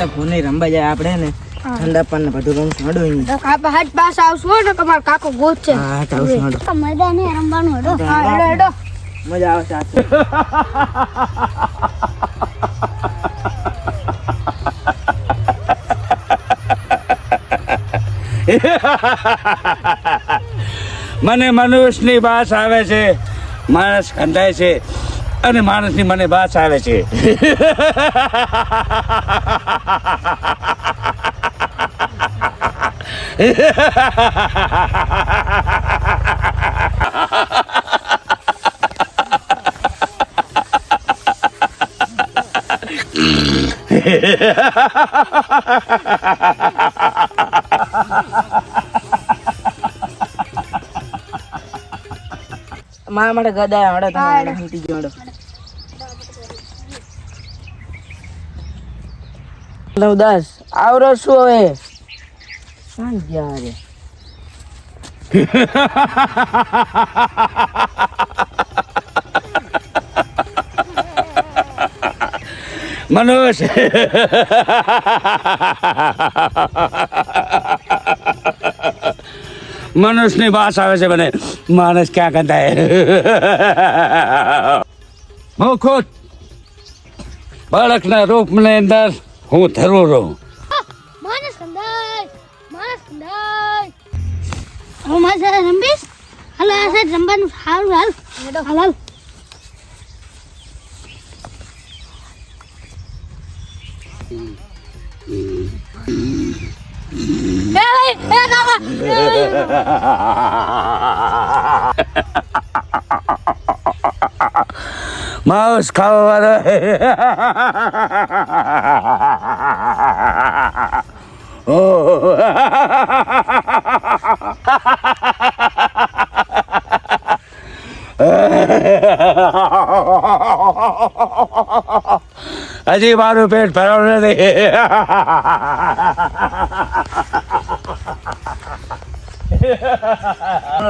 તો મનુષ્ય રમવા જાય આપણે ને. ઠંડા પાન ને બધું રમશું હડો અહીં. તો કાપા પાસ આવશું ને તમારો કાકો ગોત છે. હા હા ચાલશું હડો. મજા નહીં રમવાનું હેડો. હા હેડો હેડો. મજા આવશે મને મનુષ્યની બાસ આવે છે માણસ ખંડાય છે. અને માણસની મને બાસ આવે છે. મારા માટે ગદા હડો તમારે હા, હડો. હિંચી ગયો હડો નવ દસ આવરો શું હવે? શાંત ગયા રે મનુષ્ય મનુષ્યની વાસ આવે છે મને. માણસ ક્યાં કંધાય? ખુદ બાળકના રૂપની અંદર હું ધરું રહું. રમીશ. હાલો, આ સાથે રમવાનું સારું હાલ હાલ. মাউস খাওয়ার ও હજી મારું પેટ ભરવાનું નથી.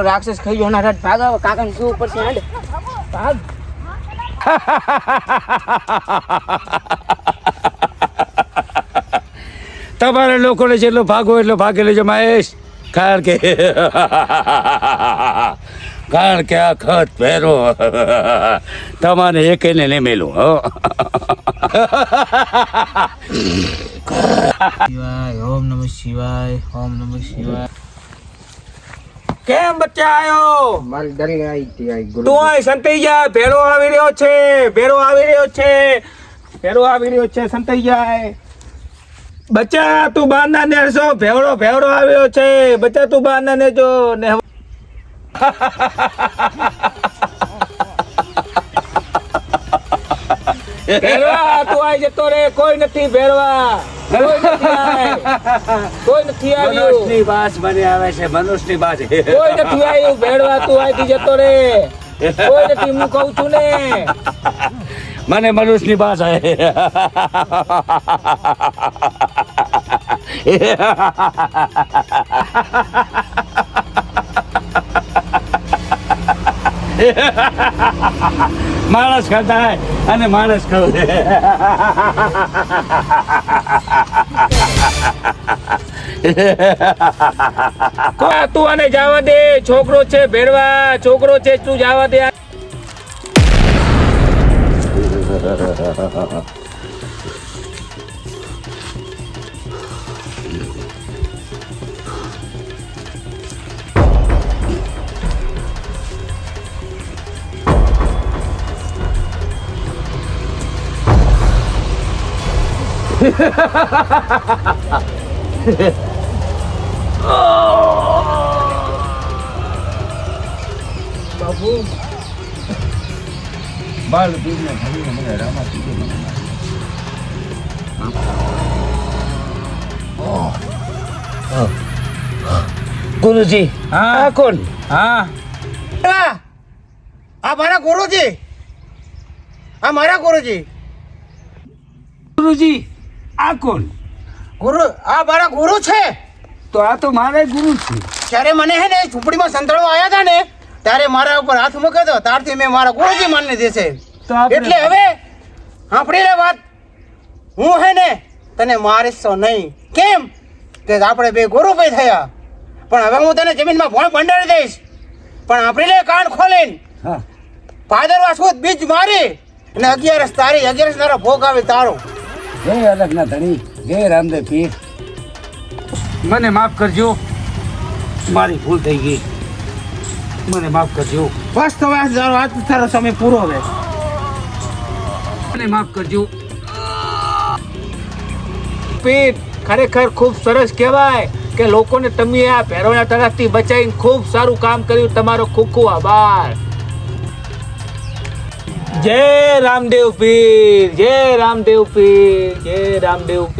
રાક્ષસ ખાઈ ગયો ના ભાગ કાકા ને શું પડશે હેડ. ભાગ. તમારા લોકોને જેટલો ભાગો એટલો ભાગી લેજો મહેશ. કારણ કે કારણ કે આ ખત પહેરો. તમારે એકેને નહીં મેલું હો. શિવાય ઓમ નમઃ શિવાય ઓમ નમઃ શિવાય. કેમ બચ્ચા આયો? મારી ડરી આવી હતી આ ગુરુ તું આય સંતાઈ જા ભેરો આવી રહ્યો છે ભેરો આવી રહ્યો છે ભેરો આવી રહ્યો છે સંતૈયા બચ્ચા તું બહાર ને જો ભેવડો ભેવડો આવ્યો છે બચ્ચા તું બહાર ને નેજો ને ભેરવા તું આઈ જતો રે કોઈ નથી ભેરવા કોઈ નથી આવ્યું. બાસ મને આવે છે મનુષ્યની બાસ કોઈ નથી આવ્યું ભેરવા તું આઈથી જતો રે. કોઈ નથી હું કહું છું ને. મને મનુષ્યની બાસ આવે. માણસ ખાતા અને માણસ ખાવ કો- તું અને જવા દે. છોકરો છે, ભેળવા. છોકરો છે, તું જવા દે. બાલ દૂધને ભરીને મને રામા કીધું મને ગુરુજી હા કોણ હા આ આ મારા ગુરુજી આ મારા ગુરુજી ગુરુજી આ કોણ? ગુરુ આ મારા ગુરુ છે. તો આ તો મારા ગુરુ છે. જ્યારે મને હે ને ઝૂંપડીમાં સંતાડો આવ્યા હતા ને ત્યારે મારા ઉપર હાથ મૂક્યો હતો ત્યારથી મેં મારા ગુરુજી માનને દેશે એટલે હવે આપણી રે વાત. હું હે ને તને મારીશ નહીં. કેમ? કે આપણે બે ગુરુ ભાઈ થયા. પણ હવે હું તને જમીનમાં ભોણ ભંડારી દઈશ. પણ આપણે કાન ખોલીને પાદરવા ભાદરવા બીજ મારી અને અગિયારસ તારી અગિયારસ તારો ભોગ આવે તારો. જય અલગના ધણી જય રામદેવ પીર. મને માફ કરજો. મારી ભૂલ થઈ ગઈ. મને માફ કરજો. બસ તો હવે તારો આજ તારો સમય પૂરો હવે. મને માફ કરજો. પીર ખરેખર ખૂબ સરસ કહેવાય કે લોકોને તમે આ ભેરોના તરફથી બચાવીને ખૂબ સારું કામ કર્યું. તમારો ખૂબ ખૂબ આભાર. જય રામદેવ પીર જય રામદેવ પીર જય રામદેવ પીર